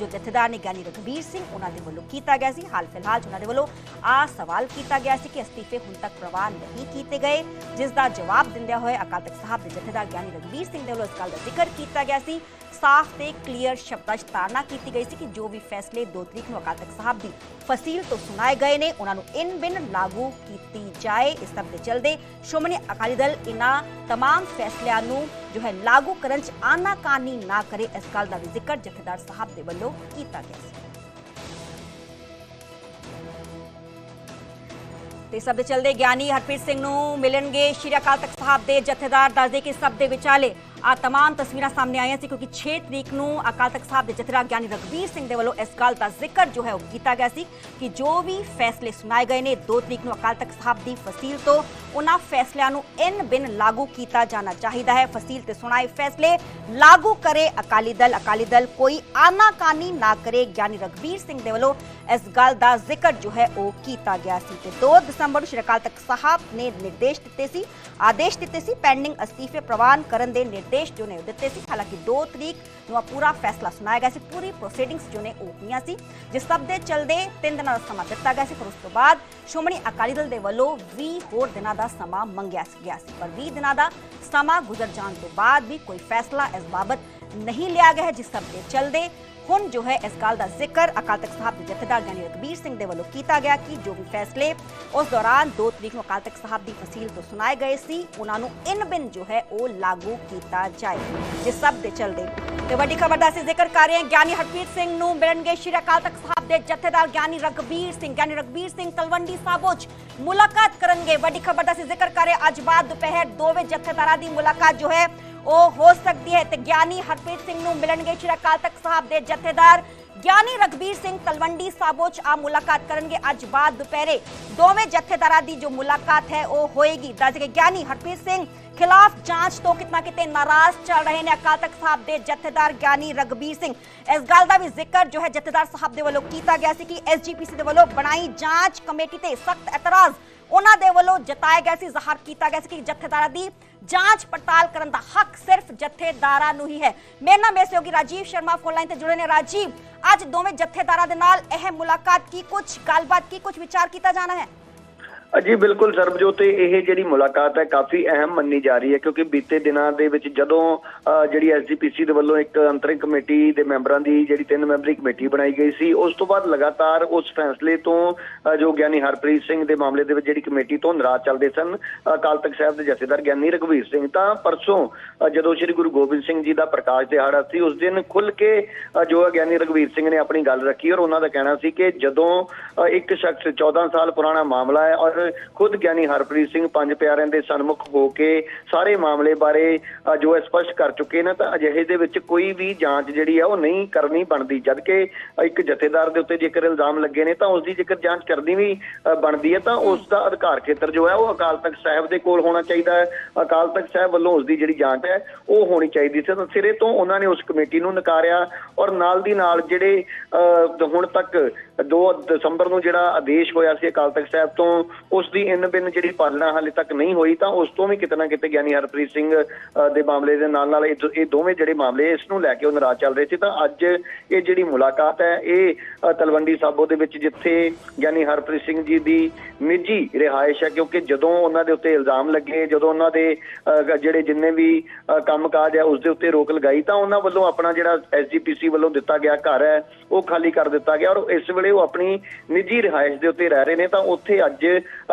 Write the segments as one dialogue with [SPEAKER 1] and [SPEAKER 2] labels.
[SPEAKER 1] ਜੋ ਜਥੇਦਾਰ ਨੇ ਗਿਆਨੀ ਰਘਬੀਰ ਸਿੰਘ ਉਹਨਾਂ ਦੇ ਵੱਲੋਂ ਕੀਤਾ ਗਿਆ ਸੀ ਹਾਲ ਫਿਲਹਾਲ 'ਚ ਉਹਨਾਂ ਦੇ ਵੱਲੋਂ ਆ ਸਵਾਲ ਕੀਤਾ ਗਿਆ ਸੀ ਕਿ ਅਸਤੀਫੇ ਹੁਣ ਤੱਕ ਪ੍ਰਵਾਨ ਨਹੀਂ ਕੀਤੇ ਗਏ ਜਿਸ ਦਾ ਜਵਾਬ ਦਿੰਦਿਆਂ ਹੋਏ ਅਕਾਲ ਤਖਤ ਸਾਹਿਬ ਦੇ ਜਥੇਦਾਰ ਗਿਆਨੀ ਰਘਬੀਰ ਸਿੰਘ ਦੇ ਵੱਲੋਂ ਇਸ ਗੱਲ ਦਾ ਜ਼ਿਕਰ ਕੀਤਾ ਗਿਆ ਸੀ ਸਾਫ਼ ਤੇ ਕਲੀਅਰ ਸ਼ਬਦਾਂ 'ਚ ਤਾੜਨਾ ਕੀਤੀ ਗਈ ਸੀ ਕਿ ਜੋ ਵੀ ਫੈਸਲੇ 2 ਤਰੀਕ ਨੂੰ ਅਕਾਲ ਤਖਤ ਸਾਹਿਬ ਦੀ ਫਸੀਲ ਤੋਂ ਸੁਣਾਏ ਗਏ ਨੇ ਉਹਨਾਂ ਨੂੰ ਇਨ ਬਿਨ ਲਾਗੂ ਕੀਤੀ ਜਾਏ ਇਸ ਸਭ ਦੇ ਚਲਦੇ ਸ਼੍ਰੋਮਣੀ ਅਕਾਲੀ ਦਲ ਇਨ੍ਹਾਂ तमाम ਫੈਸਲਿਆਂ ਨੂੰ ਜੋ ਹੈ, ਲਾਗੂ ਕਰਨ 'ਚ ਆਨਾਕਾਨੀ ਨਾ ਕਰੇ, ਇਸ ਗੱਲ ਦਾ ਵੀ ਜ਼ਿਕਰ ਜਥੇਦਾਰ ਸਾਹਿਬ ਦੇ ਵੱਲੋਂ ਕੀਤਾ ਗਿਆ ਸੀ। ਤੇ ਸਭ ਦੇ ਚਲਦੇ ਗਿਆਨੀ ਹਰਪ੍ਰੀਤ ਸਿੰਘ ਨੂੰ ਮਿਲਣਗੇ ਸ਼੍ਰੀ ਅਕਾਲ ਤਖਤ ਸਾਹਿਬ ਦੇ ਜਥੇਦਾਰ, ਦੱਸਦੇ ਕਿ ਸਭ ਦੇ ਵਿਚਾਲੇ ਆ तमाम ਤਸਵੀਰਾਂ ਸਾਹਮਣੇ ਆਈਆਂ ਸੀ ਕਿਉਂਕਿ 6 ਤਰੀਕ ਨੂੰ ਅਕਾਲ ਤਖਤ ਸਾਹਿਬ ਦੇ ਜਥੇਦਾਰ ਗਿਆਨੀ ਰਘਬੀਰ ਸਿੰਘ ਦੇ ਵੱਲੋਂ ਇਸ ਗੱਲ ਦਾ ਜ਼ਿਕਰ ਜੋ ਹੈ ਉਹ ਕੀਤਾ ਗਿਆ ਸੀ ਕਿ ਜੋ ਵੀ ਫੈਸਲੇ ਸੁਣਾਏ ਗਏ ਨੇ 2 ਤਰੀਕ ਨੂੰ ਅਕਾਲ ਤਖਤ ਸਾਹਿਬ ਦੀ ਫਸੀਲ ਤੋਂ ਉਹਨਾਂ ਫੈਸਲਿਆਂ ਨੂੰ ਇਨ ਬਿਨ ਲਾਗੂ ਕੀਤਾ ਜਾਣਾ ਚਾਹੀਦਾ ਹੈ ਫਸੀਲ ਤੇ ਸੁਣਾਏ ਫੈਸਲੇ ਲਾਗੂ ਕਰੇ ਅਕਾਲੀ ਦਲ ਅਕਾਲੀ ਦਲ ਕੋਈ ਆਨਾਕਾਨੀ ਨਾ ਕਰੇ ਗਿਆਨੀ ਰਘਬੀਰ ਸਿੰਘ ਦੇ ਵੱਲੋਂ ਇਸ ਗੱਲ ਦਾ ਜ਼ਿਕਰ ਜੋ ਹੈ ਉਹ ਕੀਤਾ ਗਿਆ ਸੀ ਤੇ 2 ਦਸੰਬਰ ਨੂੰ ਸ਼੍ਰੀ ਅਕਾਲ ਤਖਤ ਸਾਹਿਬ ਨੇ ਨਿਰਦੇਸ਼ ਦਿੱਤੇ ਸੀ ਆਦੇਸ਼ ਦਿੱਤੇ ਸੀ ਪੈਂਡਿੰਗ ਅਸਤੀਫੇ ਪ੍ਰਵਾਨ ਕਰਨ ਦੇ ਨਿਰਦੇਸ਼ ਜੋ ਨੇ ਉਹ ਦਿੱਤੇ ਸੀ ਹਾਲਾਂਕਿ 2 ਤਰੀਕ ਨੂੰ ਆ ਪੂਰਾ ਫੈਸਲਾ ਸੁਣਾਇਆ ਗਿਆ ਸੀ ਪੂਰੀ ਪ੍ਰੋਸੀਡਿੰਗਸ ਜੋ ਨੇ ਉਹ ਹੋਈਆਂ ਸੀ ਜਿਸ ਸਭ ਦੇ ਚਲਦੇ 3 ਦਿਨਾਂ ਦਾ ਸਮਾਂ ਦਿੱਤਾ ਗਿਆ ਸੀ ਪਰ ਉਸ ਤੋਂ ਬਾਅਦ ਸ਼੍ਰੋਮਣੀ ਅਕਾਲੀ ਦਲ ਦੇ ਵੱਲੋਂ 20 ਹੋਰ ਦਿਨਾਂ ਦਾ ਸਮਾਂ ਮੰਗਿਆ ਗਿਆ ਸੀ ਪਰ 20 ਦਿਨਾਂ ਦਾ ਸਮਾਂ ਗੁਜ਼ਰ ਜਾਣ ਤੋਂ ਬਾਅਦ ਵੀ ਕੋਈ ਫੈਸਲਾ ਇਸ ਬਾਬਤ ਨਹੀਂ ਲਿਆ ਗਿਆ ਹੈ ਜਿਸ ਸਭ ਦੇ ਚਲਦੇ ਹੁਣ ਜੋ ਹੈ ਇਸ ਗੱਲ ਦਾ ਜ਼ਿਕਰ ਅਕਾਲ ਤਖਤ ਸਾਹਿਬ ਦੇ ਜਥੇਦਾਰ ਗਿਆਨੀ ਰਘਬੀਰ ਸਿੰਘ ਦੇ ਵੱਲੋਂ ਕੀਤਾ ਗਿਆ ਕਿ ਜੋ ਵੀ ਫੈਸਲੇ ਉਸ ਦੌਰਾਨ 2 ਤਰੀਕ ਨੂੰ ਅਕਾਲ ਤਖਤ ਸਾਹਿਬ ਦੀ ਫਸੀਲ ਤੋਂ ਸੁਣਾਏ ਗਏ ਸੀ, ਉਹਨਾਂ ਨੂੰ ਇਨ ਬਿਨ ਜੋ ਹੈ ਉਹ ਲਾਗੂ ਕੀਤਾ ਜਾਏ। ਜਿਸ ਸਭ ਦੇ ਚਲਦੇ ਤੇ ਵੱਡੀ ਖਬਰ ਦਾ ਅਸੀਂ ਜ਼ਿਕਰ ਕਰ ਰਹੇ ਹਾਂ, ਗਿਆਨੀ ਹਰਪ੍ਰੀਤ ਸਿੰਘ ਨੂੰ ਮਿਲਣਗੇ ਸ਼੍ਰੀ ਅਕਾਲ ਤਖਤ ਸਾਹਿਬ ਦੇ ਜਥੇਦਾਰ ਗਿਆਨੀ ਰਘਬੀਰ ਸਿੰਘ। ਗਿਆਨੀ ਰਘਬੀਰ ਸਿੰਘ ਤਲਵੰਡੀ ਸਾਬੋ 'ਚ ਮੁਲਾਕਾਤ ਕਰਨਗੇ। ਵੱਡੀ ਖਬਰ ਦਾ ਅਸੀਂ ਜ਼ਿਕਰ ਕਰ ਰਹੇ ਹਾਂ, ਅੱਜ ਬਾਅਦ ਦੁਪਹਿਰ ਦੋਵੇਂ ਜਥੇਦਾਰਾਂ ਦੀ ਮੁਲਾਕਾਤ ਜੋ ਹੈ ਉਹ ਹੋ ਸਕਦੀ ਹੈ ਤੇ ਗਿਆਨੀ ਹਰਪ੍ਰੀਤ ਸਿੰਘ ਨੂੰ ਮਿਲਣਗੇ। ਸ਼੍ਰੀ ਅਕਾਲ ਤਖਤ ਸਾਹਿਬ ਦੇ ਜਥੇਦਾਰ ਗਿਆਨੀ ਰਘਬੀਰ ਸਿੰਘ ਤਲਵੰਡੀ ਸਾਬੋ ਆ ਮੁਲਾਕਾਤ ਕਰਨਗੇ। ਅੱਜ ਬਾਅਦ ਦੁਪਹਿਰੇ ਦੋਵੇਂ ਜਥੇਦਾਰਾਂ ਦੀ ਜੋ ਮੁਲਾਕਾਤ ਹੈ, ਉਹ ਹੋਏਗੀ। ਦੱਸ ਕੇ ਗਿਆਨੀ ਹਰਪ੍ਰੀਤ ਸਿੰਘ ਖਿਲਾਫ ਜਾਂਚ ਤੋਂ ਕਿਤਨਾ ਕਿਤੇ ਨਾਰਾਜ਼ ਚੱਲ ਰਹੇ ਨੇ ਅਕਾਲ ਤਖਤ ਸਾਹਿਬ ਦੇ ਜਥੇਦਾਰ ਗਿਆਨੀ ਰਘਬੀਰ ਸਿੰਘ। ਇਸ ਗੱਲ ਦਾ ਵੀ ਜ਼ਿਕਰ ਜੋ ਹੈ ਜਥੇਦਾਰ ਸਾਹਿਬ ਦੇ ਵੱਲੋਂ ਕੀਤਾ ਗਿਆ ਸੀ ਕਿ ਐਸਜੀਪੀਸੀ ਦੇ ਵੱਲੋਂ ਬਣਾਈ ਜਾਂਚ ਕਮੇਟੀ ਤੇ ਸਖਤ ਇਤਰਾਜ਼ ਉਹਨਾਂ ਦੇ ਵੱਲੋਂ ਜਤਾਇਆ ਗਿਆ ਸੀ। ਜ਼ਾਹਰ ਕੀਤਾ ਗਿਆ ਸੀ ਕਿ ਜਥੇਦਾਰਾਂ ਦੀ ਜਾਂਚ ਪੜਤਾਲ ਕਰਨ ਦਾ ਹੱਕ ਸਿਰਫ ਜਥੇਦਾਰਾਂ ਨੂੰ ਹੀ ਹੈ। ਮੇਰੇ ਨਾਲ ਮੇਰੇ ਸਹਿਯੋਗੀ ਰਾਜੀਵ ਸ਼ਰਮਾ ਫੋਨ ਲਾਈਨ ਤੇ ਜੁੜੇ ਨੇ। ਰਾਜੀਵ, ਅੱਜ ਦੋਵੇਂ ਜਥੇਦਾਰਾਂ ਦੇ ਨਾਲ ਇਹ ਮੁਲਾਕਾਤ ਕੀ ਕੁਝ ਗੱਲਬਾਤ ਕੀ ਕੁਝ ਵਿਚਾਰ ਕੀਤਾ ਜਾਣਾ ਹੈ?
[SPEAKER 2] ਜੀ ਬਿਲਕੁਲ ਸਰਬਜੋਤ ਤੇ ਇਹ ਜਿਹੜੀ ਮੁਲਾਕਾਤ ਹੈ ਕਾਫੀ ਅਹਿਮ ਮੰਨੀ ਜਾ ਰਹੀ ਹੈ ਕਿਉਂਕਿ ਬੀਤੇ ਦਿਨਾਂ ਦੇ ਵਿੱਚ ਜਦੋਂ ਅ, ਜਿਹੜੀ ਐਸਜੀਪੀਸੀ ਦੇ ਵੱਲੋਂ ਇੱਕ ਅੰਤਰਿਮ ਕਮੇਟੀ ਦੇ ਮੈਂਬਰਾਂ ਦੀ ਜਿਹੜੀ ਤਿੰਨ ਮੈਂਬਰੀ ਕਮੇਟੀ ਬਣਾਈ ਗਈ ਸੀ ਉਸ ਤੋਂ ਬਾਅਦ ਲਗਾਤਾਰ ਉਸ ਫੈਸਲੇ ਤੋਂ ਜੋ ਗਿਆਨੀ ਹਰਪ੍ਰੀਤ ਸਿੰਘ ਦੇ ਮਾਮਲੇ ਦੇ ਵਿੱਚ ਜਿਹੜੀ ਕਮੇਟੀ ਤੋਂ ਨਾਰਾਜ਼ ਚੱਲਦੇ ਸਨ ਅਕਾਲ ਤਖਤ ਸਾਹਿਬ ਦੇ ਜਥੇਦਾਰ ਗਿਆਨੀ ਰਘਵੀਰ ਸਿੰਘ ਤਾਂ ਪਰਸੋਂ ਜਦੋਂ ਸ੍ਰੀ ਗੁਰੂ ਗੋਬਿੰਦ ਸਿੰਘ ਜੀ ਦਾ ਪ੍ਰਕਾਸ਼ ਦਿਹਾੜਾ ਸੀ ਉਸ ਦਿਨ ਖੁੱਲ ਕੇ ਜੋ ਹੈ ਗਿਆਨੀ ਰਘਵੀਰ ਸਿੰਘ ਨੇ ਆਪਣੀ ਗੱਲ ਰੱਖੀ ਔਰ ਉਹਨਾਂ ਦਾ ਕਹਿਣਾ ਸੀ ਕਿ ਜਦੋਂ ਇੱਕ ਸ਼ਖਸ 14 ਸਾਲ ਪੁਰਾਣਾ ਮਾਮਲਾ ਹੈ ਔਰ ਖੁਦ ਗਿਆਨੀ ਹਰਪ੍ਰੀਤ ਸਿੰਘ ਪੰਜ ਪਿਆਰਿਆਂ ਦੇ ਸਨਮੁਖ ਹੋ ਕੇ ਸਾਰੇ ਮਾਮਲੇ ਬਾਰੇ ਜੋ ਹੈ ਸਪਸ਼ਟ ਕਰ ਚੁੱਕੇ ਨੇ ਤਾਂ ਅਜਿਹੇ ਦੇ ਵਿੱਚ ਕੋਈ ਵੀ ਜਾਂਚ ਜਿਹੜੀ ਹੈ ਉਹ ਨਹੀਂ ਕਰਨੀ ਬਣਦੀ। ਜਦਕਿ ਇੱਕ ਜਥੇਦਾਰ ਦੇ ਉੱਤੇ ਜੇਕਰ ਇਲਜ਼ਾਮ ਲੱਗੇ ਨੇ ਤਾਂ ਉਸ ਦੀ ਜੇਕਰ ਜਾਂਚ ਕਰਨੀ ਵੀ ਬਣਦੀ ਹੈ ਤਾਂ ਉਸ ਦਾ ਅਧਿਕਾਰ ਖੇਤਰ ਜੋ ਹੈ ਉਹ ਅਕਾਲ ਤਖਤ ਸਾਹਿਬ ਦੇ ਕੋਲ ਹੋਣਾ ਚਾਹੀਦਾ ਹੈ। ਅਕਾਲ ਤਖਤ ਸਾਹਿਬ ਵੱਲੋਂ ਉਸ ਦੀ ਜਿਹੜੀ ਜਾਂਚ ਹੈ ਉਹ ਹੋਣੀ ਚਾਹੀਦੀ ਸੀ। ਤਾਂ ਸਿਰੇ ਤੋਂ ਉਹਨਾਂ ਨੇ ਉਸ ਕਮੇਟੀ ਨੂੰ ਨਕਾਰਿਆ ਔਰ ਨਾਲ ਦੀ ਨਾਲ ਜਿਹੜੇ ਅ, ਹੁਣ ਤੱਕ 2 ਦਸੰਬਰ ਨੂੰ ਜਿਹੜਾ ਆਦੇਸ਼ ਹੋਇਆ ਸੀ ਅਕਾਲ ਤਖਤ ਸਾਹਿਬ ਤੋਂ ਉਸ ਦੀ ਇਨ ਬਿਨ ਜਿਹੜੀ ਪਾਲਣਾ ਹਾਲੇ ਤੱਕ ਨਹੀਂ ਹੋਈ ਤਾਂ ਉਸ ਤੋਂ ਵੀ ਕਿਤੇ ਨਾ ਕਿਤੇ ਗਿਆਨੀ ਹਰਪ੍ਰੀਤ ਸਿੰਘ ਅ, ਦੇ ਮਾਮਲੇ ਦੇ ਨਾਲ ਨਾਲ ਇਹ ਦੋਵੇਂ ਜਿਹੜੇ ਮਾਮਲੇ ਇਸ ਨੂੰ ਲੈ ਕੇ ਉਹ ਨਾਰਾਜ਼ ਚੱਲ ਰਹੇ ਸੀ। ਤਾਂ ਅੱਜ ਇਹ ਜਿਹੜੀ ਮੁਲਾਕਾਤ ਹੈ ਇਹ ਤਲਵੰਡੀ ਸਾਬੋ ਦੇ ਵਿੱਚ ਜਿੱਥੇ ਗਿਆਨੀ ਹਰਪ੍ਰੀਤ ਸਿੰਘ ਜੀ ਦੀ ਨਿੱਜੀ ਰਿਹਾਇਸ਼ ਹੈ ਕਿਉਂਕਿ ਜਦੋਂ ਉਹਨਾਂ ਦੇ ਉੱਤੇ ਇਲਜ਼ਾਮ ਲੱਗੇ ਜਦੋਂ ਉਹਨਾਂ ਦੇ ਅ, ਜਿਹੜੇ ਜਿੰਨੇ ਵੀ ਅ, ਕੰਮਕਾਜ ਹੈ ਉਸ ਦੇ ਉੱਤੇ ਰੋਕ ਲਗਾਈ ਤਾਂ ਉਹਨਾਂ ਵੱਲੋਂ ਆਪਣਾ ਜਿਹੜਾ ਐਸਜੀਪੀਸੀ ਵੱਲੋਂ ਦਿੱਤਾ ਗਿਆ ਘਰ ਹੈ ਉਹ ਖਾਲੀ ਕਰ ਦਿੱਤਾ ਗਿਆ। ਔਰ ਇਸ ਵੇਲੇ ਉਹ ਆਪਣੀ ਨਿੱਜੀ ਰਿਹਾਇਸ਼ ਦੇ ਉੱਤੇ ਰਹਿ ਰਹੇ ਨੇ ਤਾਂ ਉੱਥੇ ਅੱਜ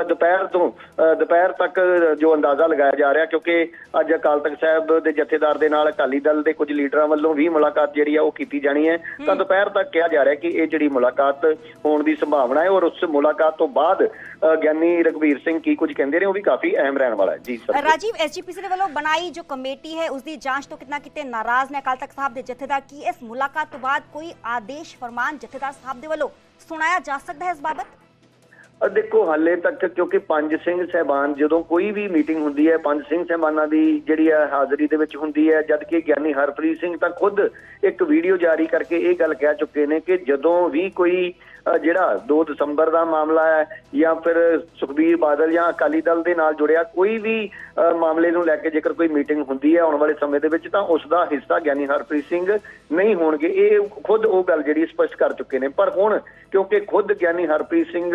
[SPEAKER 2] ਦੁਪਹਿਰ ਤੋਂ ਦੁਪਹਿਰ ਤੱਕ ਜੋ ਅੰਦਾਜ਼ਾ ਲਗਾਇਆ ਜਾ ਰਿਹਾ ਕਿਉਂਕਿ ਅੱਜ ਅਕਾਲ ਤਖਤ ਸਾਹਿਬ ਦੇ ਜਥੇਦਾਰ ਦੇ ਨਾਲ ਅਕਾਲੀ ਦਲ ਦੇ ਕੁਝ ਲੀਡਰਾਂ ਵੱਲੋਂ ਵੀ ਮੁਲਾਕਾਤ ਜਿਹੜੀ ਆ ਉਹ ਕੀਤੀ ਜਾਣੀ ਹੈ। ਤਾਂ ਦੁਪਹਿਰ ਤੱਕ ਕਿਹਾ ਜਾ ਰਿਹਾ ਕਿ ਇਹ ਜਿਹੜੀ ਮੁਲਾਕਾਤ ਹੋਣ ਦੀ ਸੰਭਾਵਨਾ ਹੈ ਔਰ ਉਸ ਮੁਲਾਕਾਤ ਤੋਂ ਬਾਅਦ ਗਿਆਨੀ ਰਘਵੀਰ ਸਿੰਘ ਕੀ ਕੁਝ ਕਹਿੰਦੇ ਨੇ ਉਹ ਵੀ ਕਾਫੀ ਅਹਿਮ ਰਹਿਣ ਵਾਲਾ ਹੈ। ਜੀ ਸਰ
[SPEAKER 1] ਰਾਜੀਵ ਐਸਜੀਪੀਸੀ ਦੇ ਵੱਲੋਂ ਬਣਾਈ ਜੋ ਕਮੇਟੀ ਹੈ ਉਸ ਦੀ ਜਾਂਚ ਤੋਂ ਕਿਤਨਾ ਕਿਤੇ ਨਾਰਾਜ਼ ਨੇ ਅਕਾਲ ਤਖਤ ਸਾਹਿਬ ਦੇ ਜਥੇਦਾਰ ਕੀ ਇਸ ਮੁਲਾਕਾਤ ਤੋਂ ਬਾਅਦ ਕੋਈ ਆਦੇਸ਼ ਫਰਮਾਨ ਜਥੇਦਾਰ ਸਾਹਿਬ ਦੇ ਵੱਲੋਂ ਸੁਣਾਇਆ ਜਾ ਸਕਦਾ ਹੈ ਇਸ ਬਾਬਤ?
[SPEAKER 2] ਦੇਖੋ ਹਾਲੇ ਤੱਕ ਕਿਉਂਕਿ ਪੰਜ ਸਿੰਘ ਸਹਿਬਾਨ, ਜਦੋਂ ਕੋਈ ਵੀ ਮੀਟਿੰਗ ਹੁੰਦੀ ਹੈ, ਪੰਜ ਸਿੰਘ ਸਹਿਬਾਨਾਂ ਦੀ ਜਿਹੜੀ ਹੈ ਹਾਜ਼ਰੀ ਦੇ ਵਿੱਚ ਹੁੰਦੀ ਹੈ, ਜਦ ਕਿ ਗਿਆਨੀ ਹਰਪ੍ਰੀਤ ਸਿੰਘ ਤਾਂ ਖੁਦ ਇੱਕ ਵੀਡੀਓ ਜਾਰੀ ਕਰਕੇ ਇਹ ਗੱਲ ਕਹਿ ਚੁੱਕੇ ਨੇ ਕਿ ਜਦੋਂ ਵੀ ਕੋਈ ਜਿਹੜਾ 2 ਦਸੰਬਰ ਦਾ ਮਾਮਲਾ ਹੈ ਜਾਂ ਫਿਰ ਸੁਖਬੀਰ ਬਾਦਲ ਜਾਂ ਅਕਾਲੀ ਦਲ ਦੇ ਨਾਲ ਜੁੜਿਆ ਕੋਈ ਵੀ ਮਾਮਲੇ ਨੂੰ ਲੈ ਕੇ ਜੇਕਰ ਕੋਈ ਮੀਟਿੰਗ ਹੁੰਦੀ ਹੈ ਆਉਣ ਵਾਲੇ ਸਮੇਂ ਦੇ ਵਿੱਚ ਤਾਂ ਉਸ ਦਾ ਹਿੱਸਾ ਗਿਆਨੀ ਹਰਪ੍ਰੀਤ ਸਿੰਘ ਨਹੀਂ ਹੋਣਗੇ। ਇਹ ਖੁਦ ਉਹ ਗੱਲ ਜਿਹੜੀ ਸਪਸ਼ਟ ਕਰ ਚੁੱਕੇ ਨੇ। ਪਰ ਹੁਣ ਕਿਉਂਕਿ ਖੁਦ ਗਿਆਨੀ ਹਰਪ੍ਰੀਤ ਸਿੰਘ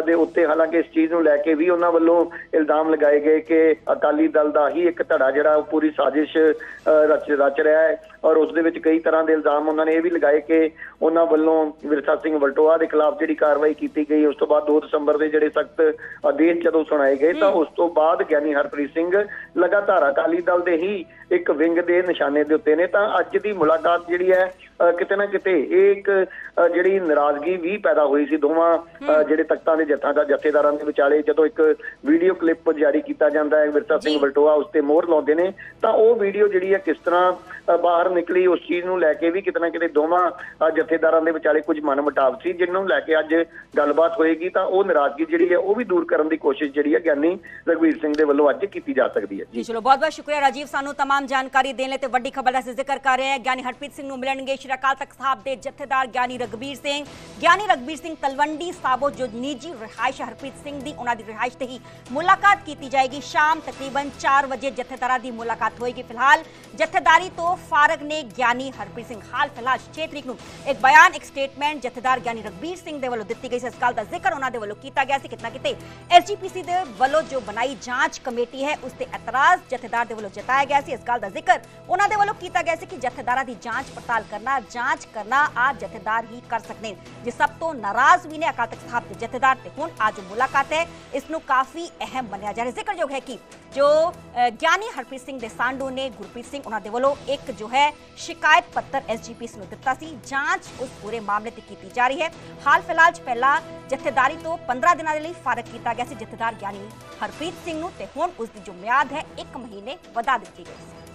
[SPEAKER 2] ਦੇ ਉੱਤੇ ਹਾਲਾਂਕਿ ਇਸ ਚੀਜ਼ ਨੂੰ ਲੈ ਕੇ ਵੀ ਉਹਨਾਂ ਵੱਲੋਂ ਇਲਜ਼ਾਮ ਲਗਾਏ ਗਏ ਕਿ ਅਕਾਲੀ ਦਲ ਦਾ ਹੀ ਇੱਕ ਧੜਾ ਜਿਹੜਾ ਉਹ ਪੂਰੀ ਸਾਜ਼ਿਸ਼ ਅ, ਰਚ ਰਚ ਰਿਹਾ ਹੈ। ਔਰ ਉਸ ਦੇ ਵਿੱਚ ਕਈ ਤਰ੍ਹਾਂ ਦੇ ਇਲਜ਼ਾਮ ਉਹਨਾਂ ਨੇ ਇਹ ਵੀ ਲਗਾਏ ਕਿ ਉਹਨਾਂ ਵੱਲੋਂ ਵਿਰਸਾ ਸਿੰਘ ਵਲਟੋਆ ਦੇ ਖਿਲਾਫ ਜਿਹੜੀ ਕਾਰਵਾਈ ਕੀਤੀ ਗਈ ਉਸ ਤੋਂ ਬਾਅਦ 2 ਦਸੰਬਰ ਦੇ ਜਿਹੜੇ ਸਖਤ ਆਦੇਸ਼ ਜਦੋਂ ਸੁਣਾਏ ਗਏ ਤਾਂ ਉਸ ਤੋਂ ਬਾਅਦ ਗਿਆਨੀ ਹਰਪ੍ਰੀਤ ਸਿੰਘ ਲਗਾਤਾਰ ਅਕਾਲੀ ਦਲ ਦੇ ਹੀ ਇੱਕ ਵਿੰਗ ਦੇ ਨਿਸ਼ਾਨੇ ਦੇ ਉੱਤੇ ਨੇ। ਤਾਂ ਅੱਜ ਦੀ ਮੁਲਾਕਾਤ ਜਿਹੜੀ ਹੈ ਕਿਤੇ ਨਾ ਕਿਤੇ ਇਹ ਇੱਕ ਜਿਹੜੀ ਨਾਰਾਜ਼ਗੀ ਵੀ ਪੈਦਾ ਹੋਈ ਸੀ ਦੋਵਾਂ ਜਿਹੜੇ ਤਖਤਾਂ ਦੇ ਜੱਥਾਂ ਦਾ ਜਥੇਦਾਰਾਂ ਦੇ ਵਿਚਾਲੇ। ਜਦੋਂ ਇੱਕ ਵੀਡੀਓ ਕਲਿੱਪ ਜਾਰੀ ਕੀਤਾ ਜਾਂਦਾ ਹੈ ਵਿਰਸਾ ਸਿੰਘ। ਵਲਟੋਆ ਉਸ ਤੇ ਮੋਹਰ ਲਾਉਂਦੇ ਨੇ ਤਾਂ ਉਹ ਵੀਡੀਓ ਜਿਹੜੀ ਹੈ ਕਿਸ ਤਰ੍ਹਾਂ ਬਾਹਰ ਨਿਕਲੀ ਉਸ ਚੀਜ਼ ਨੂੰ ਲੈ ਕੇ ਵੀ ਕਿਤੇ ਨਾ ਕਿਤੇ ਦੋਵਾਂ ਅ, ਜਥੇਦਾਰਾਂ ਦੇ ਵਿਚਾਲੇ ਕੁਝ ਮਨਮੁਟਾਵ ਸੀ ਜਿਨ੍ਹਾਂ ਨੂੰ ਲੈ ਕੇ ਅੱਜ ਗੱਲਬਾਤ ਹੋਏਗੀ ਤਾਂ ਉਹ ਨਾਰਾਜ਼ਗੀ ਜਿਹੜੀ ਹੈ ਉਹ ਵੀ ਦੂਰ ਕਰਨ ਦੀ ਕੋਸ਼ਿਸ਼ ਜਿਹੜੀ ਹੈ ਗਿਆਨੀ ਰਘਵੀਰ ਸਿੰਘ ਦੇ ਵੱਲੋਂ ਅੱਜ ਕੀਤੀ ਜਾ ਸਕਦੀ ਹੈ
[SPEAKER 1] ਜੀ ਚਲੋ ਬਹੁਤ ਬਹੁਤ ਸ਼ੁਕਰੀਆ ਰਾਜੀਵ ਸਾਨੂੰ तमाम ਜਾਣਕਾਰੀ ਦੇਣ ਲਈ ਤੇ ਵੱਡੀ ਖਬਰ ਦਾ ਅਸੀਂ ਜ਼ਿਕਰ ਕਰ ਰਹੇ ਹਾਂ ਗਿਆਨੀ ਹਰਪ੍ਰੀਤ ਸਿੰਘ ਨੂੰ ਮਿਲਣਗੇ ਸ਼੍ਰੀ ਅਕਾਲ ਤਖਤ ਸਾਹਿਬ ਦੇ ਜਥੇਦਾਰ ਗਿਆਨੀ ਰਗਬੀਰ ਸਿੰਘ ਗਿਆਨੀ ਰਗਬੀਰ ਸਿੰਘ ਤਲਵੰਡੀ ਸਾਬੋ ਜੋ ਨਿੱਜੀ ਰਿਹਾਇਸ਼ ਹਰਪ੍ਰੀਤ ਸਿੰਘ ਦੀ ਉਹਨਾਂ ਦੀ ਰਿਹਾਇਸ਼ ਤੇ ਹੀ ਮੁਲਾਕਾਤ ਕੀਤੀ ਜਾਏਗੀ ਸ਼ਾਮ ਤਕਰੀਬਨ 4 ਵਜੇ ਜਥੇਦਾਰਾਂ ਦੀ ਮੁਲਾਕਾਤ ਹੋਏਗੀ ਫਿਲਹਾਲ ਜਥੇਦਾਰੀ ਤੋਂ ਫਾਰਗ ਨੇ ਗਿਆਨੀ ਹਰਪ੍ਰੀਤ ਸਿੰਘ ਹਾਲ ਫਿਲਹਾਲ 6 ਤਰੀਕ ਨੂੰ ਇੱਕ ਬਿਆਨ, ਇੱਕ ਸਟੇਟਮੈਂਟ ਜਥੇਦਾਰ ਗਿਆਨੀ ਰਗਬੀਰ ਸਿੰਘ ਦੇ ਵੱਲੋਂ ਦਿੱਤੀ ਗਈ ਇਸ ਗੱਲ ਦਾ ਜ਼ਿਕਰ ਉਹਨਾਂ ਦੇ ਵੱਲੋਂ ਕੀਤਾ ਗਿਆ ਸੀ। ਕਿਤਨਾ ਕਿਤੇ ਐਸਜੀਪੀਸੀ ਦੇ ਵੱਲੋਂ ਜੋ ਬਣਾਈ ਜਾਂਚ ਕਮੇਟੀ ਹੈ, ਉਸ ਤੇ ਇਤਰਾਜ਼ ਜਥੇਦਾਰ ਦੇ ਵੱਲੋਂ ਜਤਾਇਆ ਗਿਆ ਸੀ। ਇਸ ਗੱਲ ਦਾ ਜ਼ਿਕਰ ਉਹਨਾਂ ਦੇ ਵੱਲੋਂ ਕੀਤਾ ਗਿਆ ਸੀ ਕਿ ਜਥੇਦਾਰਾਂ ਦੀ ਜਾਂਚ ਪੜਤਾਲ ਕਰਨਾ, ਜਾਂਚ ਕਰਨਾ ਆ ਜਥੇਦਾਰ ਹੀ ਕਰ ਸਕਦੇ ਨੇ, ਜੇ ਸਭ ਤੋਂ ਨਾਰਾਜ਼ ਵੀ ਨੇ ਅਕਾਲ ਤਖਤ ਸਾਹਿਬ ਦੇ ਜਥੇਦਾਰ। ਤੇ ਹੁਣ ਅੱਜ ਮੁਲਾਕਾਤ ਹੈ। ਇਸ ਨੂੰ ਕਾਫੀ ਅਹਿਮ ਮੰਨਿਆ ਜਾ ਰਿਹਾ ਜ਼ਿਕਰਯੋਗ ਹੈ ਕਿ ਜੋ ਗਿਆਨੀ ਹਰਪ੍ਰੀਤ ਸਿੰਘ ਦੇ ਸਾਂਡੂ ਨੇ ਗੁਰਪ੍ਰੀਤ ਸਿੰਘ ਉਹਨਾਂ ਦੇ ਵੱਲੋਂ ਇੱਕ ਜੋ ਹੈ ਸ਼ਿਕਾਇਤ ਪੱਤਰ ਐਸਜੀਪੀਸੀ ਨੂੰ ਦਿੱਤਾ ਸੀ ਜਾਂਚ ਉਸ ਪੂਰੇ ਮਾਮਲੇ ਤੇ ਕੀਤੀ ਜਾ ਰਹੀ ਹੈ ਹਾਲ ਫਿਲਹਾਲ ਚ ਪਹਿਲਾਂ ਜਥੇਦਾਰੀ ਤੋਂ 15 ਦਿਨਾਂ ਦੇ ਲਈ ਫਾਰਗ ਕੀਤਾ ਗਿਆ ਸੀ ਜਥੇਦਾਰ ਗਿਆਨੀ ਹਰਪ੍ਰੀਤ ਸਿੰਘ ਨੂੰ ਤੇ ਹੁਣ ਉਸ ਦੀ ਜੋ ਮਿਆਦ ਹੈ 1 ਮਹੀਨੇ ਵਧਾ ਦਿੱਤੀ ਗਈ ਸੀ